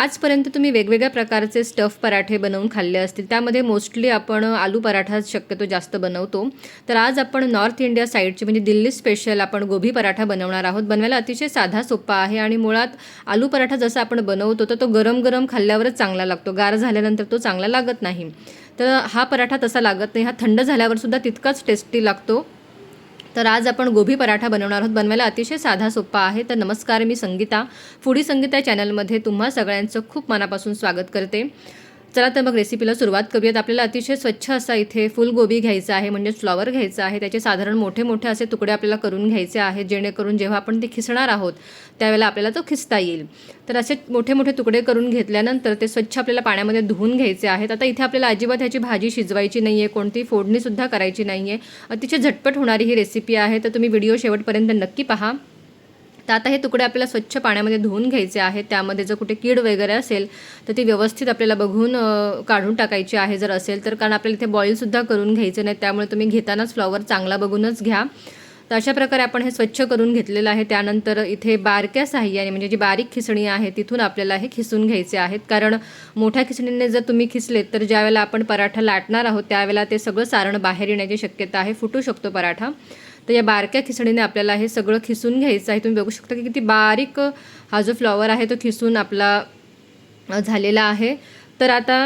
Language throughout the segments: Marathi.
आजपर्यंत तुम्ही वेगवेगळ्या प्रकारचे स्टफ पराठे बनवून खाल्ले असतील. त्यामध्ये मोस्टली आपण आलू पराठा शक्यतो जास्त बनवतो. तर आज आपण नॉर्थ इंडिया साईडची म्हणजे दिल्ली स्पेशल आपण गोभी पराठा बनवणार आहोत. बनवायला अतिशय साधा सोपा आहे आणि मुळात आलू पराठा जसा आपण बनवतो तर तो गरम गरम खाल्ल्यावरच चांगला लागतो. गार झाल्यानंतर तो चांगला लागत नाही. तर हा पराठा तसा लागत नाही. हा थंड झाल्यावर सुद्धा तितकाच टेस्टी लागतो. तर आज आपण गोभी पराठा बनवणार आहोत. बनवायला अतिशय साधा सोपा आहे. तर नमस्कार मी संगीता. फुडी संगीता चॅनलमध्ये तुम्हा सगळ्यांचं खूप मनापासून स्वागत करते. चला तर मग रेसिपीला सुरुवात करूयात. आपल्याला अतिशय स्वच्छ असा इथे फुलगोबी घ्यायचा आहे म्हणजे फ्लॉवर घ्यायचा आहे. त्याचे साधारण मोठे मोठे असे तुकडे आपल्याला करून घ्यायचे आहेत. जेणेकरून जेव्हा आपण ते खिसणार आहोत त्यावेळेला आपल्याला तो खिसता येईल. तर असे मोठे मोठे तुकडे करून घेतल्यानंतर ते स्वच्छ आपल्याला पाण्यामध्ये धुवून घ्यायचे आहेत. आता इथे आपल्याला अजिबात ह्याची भाजी शिजवायची नाही आहे कोणती फोडणीसुद्धा करायची नाही आहे अतिशय झटपट होणारी ही रेसिपी आहे. तर तुम्ही व्हिडिओ शेवटपर्यंत नक्की पहा. तर आता हे तुकडे आपल्याला स्वच्छ पाण्यामध्ये धुवून घ्यायचे आहेत. त्यामध्ये जर कुठे कीड वगैरे असेल तर ती व्यवस्थित आपल्याला बघून काढून टाकायची आहे जर असेल तर कारण आपल्याला इथे बॉईलसुद्धा करून घ्यायचं नाही त्यामुळे तुम्ही घेतानाच फ्लॉवर चांगला बघूनच घ्या. तर अशा प्रकारे आपण हे स्वच्छ करून घेतलेलं आहे. त्यानंतर इथे बारक्या साह्याने म्हणजे जी बारीक खिसणी आहे तिथून आपल्याला हे खिसून घ्यायचे आहेत. कारण मोठ्या खिसणीने जर तुम्ही खिसलेत तर ज्यावेळेला आपण पराठा लाटणार आहोत त्यावेळेला ते सगळं सारण बाहेर येण्याची शक्यता आहे. फुटू शकतो पराठा. तर या बारक्या खिसणीने आपल्याला हे सगळं खिसून घ्यायचं आहे. तुम्ही बघू शकता की किती बारीक हा जो फ्लॉवर आहे तो खिसून आपला झालेला आहे. तर आता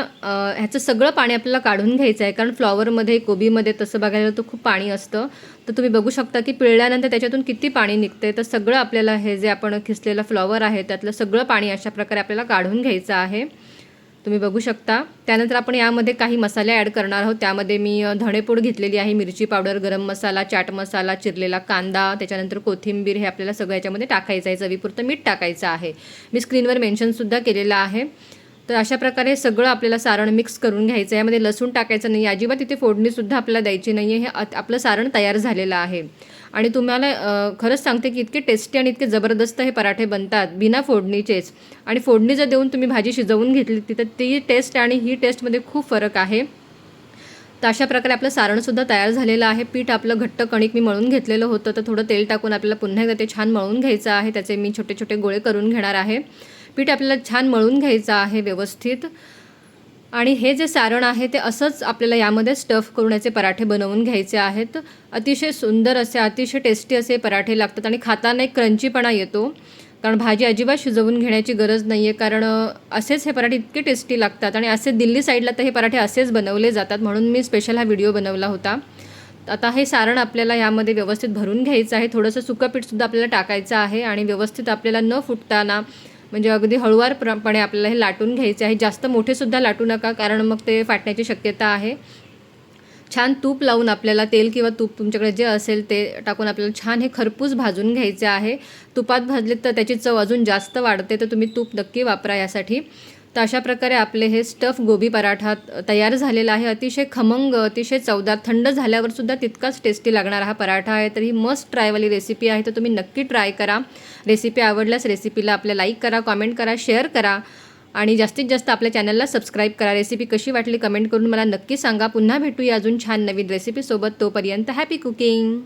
ह्याचं सगळं पाणी आपल्याला काढून घ्यायचं आहे. कारण फ्लॉवरमध्ये कोबीमध्ये तसं बघायला तर खूप पाणी असतं. तर तुम्ही बघू शकता की पिळल्यानंतर त्याच्यातून किती पाणी निघते तर सगळं आपल्याला हे जे आपण खिसलेलं फ्लॉवर आहे त्यातलं सगळं पाणी अशा प्रकारे आपल्याला काढून घ्यायचं आहे. तुम्ही बघू शकता. त्यानंतर आपण यामध्ये काही मसाले ॲड करणार आहोत. त्यामध्ये मी धणेपूड घेतलेली आहे मिरची पावडर गरम मसाला चाट मसाला चिरलेला कांदा त्याच्यानंतर कोथिंबीर हे आपल्याला सगळं याच्यामध्ये टाकायचं आहे. चवीपुरतं मीठ टाकायचं आहे. मी स्क्रीनवर मेन्शनसुद्धा केलेलं आहे. तर अशा प्रकारे सगळं आपल्याला सारण मिक्स करून घ्यायचं आहे. यामध्ये लसूण टाकायचं नाही. अजिबात तिथे फोडणीसुद्धा आपल्याला द्यायची नाही आहे हे आपलं सारण तयार झालेलं आहे. आणि तुम्हाला खरंच सांगते की इतके टेस्टी आणि इतके जबरदस्त हे पराठे बनतात बिना फोडणीचेच. आणि फोडणी जर देऊन तुम्ही भाजी शिजवून घेतली ती तर ती टेस्ट आणि ही टेस्टमध्ये खूप फरक आहे. तर अशा प्रकारे आपलं सारणसुद्धा तयार झालेलं आहे. पीठ आपलं घट्ट कणिक मी मळून घेतलेलं होतं तर थोडं तेल टाकून आपल्याला पुन्हा एकदा ते छान मळून घ्यायचं आहे. त्याचे मी छोटे छोटे गोळे करून घेणार आहे. पीठ आपल्याला छान मळून घ्यायचं आहे व्यवस्थित. आणि हे जे सारण आहे ते असंच आपल्याला यामध्ये स्टफ करून याचे पराठे बनवून घ्यायचे आहेत. अतिशय सुंदर असे अतिशय टेस्टी असे पराठे लागतात आणि खाताना एक क्रंचीपणा येतो. कारण भाजी अजिबात शिजवून घेण्याची गरज नाही आहे कारण असेच हे पराठे इतके टेस्टी लागतात आणि असे दिल्ली साईडला तर हे पराठे असेच बनवले जातात. म्हणून मी स्पेशल हा व्हिडिओ बनवला होता. आता हे सारण आपल्याला यामध्ये व्यवस्थित भरून घ्यायचं आहे. थोडंसं सुकं पीठसुद्धा आपल्याला टाकायचं आहे आणि व्यवस्थित आपल्याला न फुटताना म्हणजे अगदी हळुवारपणे आपल्याला हे लाटून घ्यायचे आहे. जास्त मोठेसुद्धा लाटू नका कारण मग ते फाटण्याची शक्यता आहे. छान तूप लावून आपल्याला तेल किंवा तूप तुमच्याकडे जे असेल ते टाकून आपल्याला छान हे खरपूस भाजून घ्यायचे आहे. तुपात भाजले तर त्याची चव अजून जास्त वाढते तर तुम्ही तूप नक्की वापरा यासाठी. तर अशा प्रकारे आपले हे स्टफ गोबी पराठा तयार झालेला आहे. अतिशय खमंग अतिशय चवदार थंड झाल्यावर सुद्धा तितकाच टेस्टी लागणारा हा पराठा आहे. तर ही मस्ट ट्रायवाली रेसिपी आहे. तर तुम्ही नक्की ट्राय करा. रेसिपी आवडल्यास रेसिपीला आपल्या लाईक करा कॉमेंट करा शेअर करा. आणि जास्तीत जास्त आपल्या चॅनलला सबस्क्राईब करा. रेसिपी कशी वाटली कमेंट करून मला नक्की सांगा. पुन्हा भेटूया अजून छान नवीन रेसिपीसोबत तोपर्यंत हॅपी कुकिंग